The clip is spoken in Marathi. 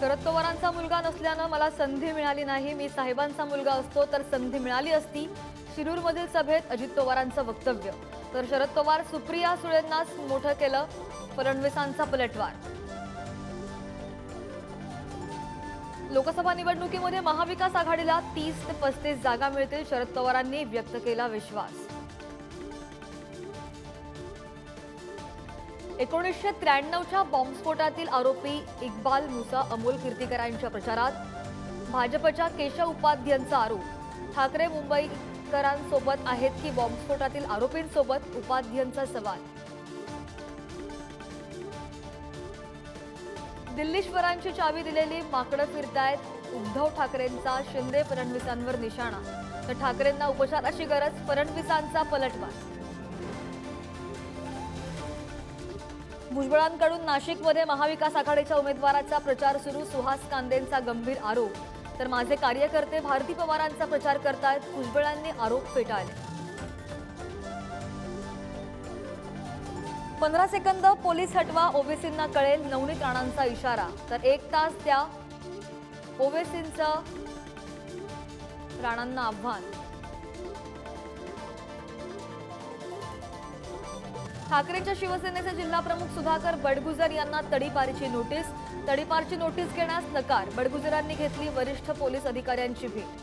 शरद पवारांचा मुलगा नसल्यानं मला संधी मिळाली नाही. मी साहेबांचा मुलगा असतो तर संधी मिळाली असती. शिरूरमधील सभेत अजित पवारांचं वक्तव्य. तर शरद पवार सुप्रिया सुळेंनाच मोठं केलं फडणवीसांचा पलटवार. लोकसभा निवडणुकीमध्ये महाविकास आघाडीला तीस ते पस्तीस जागा मिळतील शरद पवारांनी व्यक्त केला विश्वास. एकोणीसशे त्र्याण्णवच्या बॉम्बस्फोटातील आरोपी इक्बाल मुसा अमोल कीर्तीकरांच्या प्रचारात. भाजपच्या केशव उपाध्यांचा आरोप. ठाकरे मुंबईकरांसोबत आहेत की बॉम्बस्फोटातील आरोपींसोबत उपाध्यांचा सवाल? दिल्लीश्वरांची चावी दिलेली माकडं फिरतायत उद्धव ठाकरेंचा शिंदे फडणवीसांवर निशाणा. तर ठाकरेंना उपचाराची गरज फडणवीसांचा पलटवार. भुजबळांकडून नाशिकमध्ये महाविकास आघाडीच्या उमेदवाराचा प्रचार सुरू सुहास कांदेंचा गंभीर आरोप. तर माझे कार्यकर्ते भारती पवारांचा प्रचार करतायत भुजबळांनी आरोप फेटाळले. पंधरा सेकंद पोलीस हटवा ओवेसींना कळेल नवनीत राणांचा इशारा. तर एक तास त्या ओवेसींचं राणांना आव्हान. ठाकरेंच्या शिवसेनेचे जिल्हाप्रमुख सुधाकर बडगुजर यांना तडीपारीची नोटीस. तडीपारची नोटीस घेण्यास नकार. बडगुजरांनी घेतली वरिष्ठ पोलीस अधिकाऱ्यांची भेट.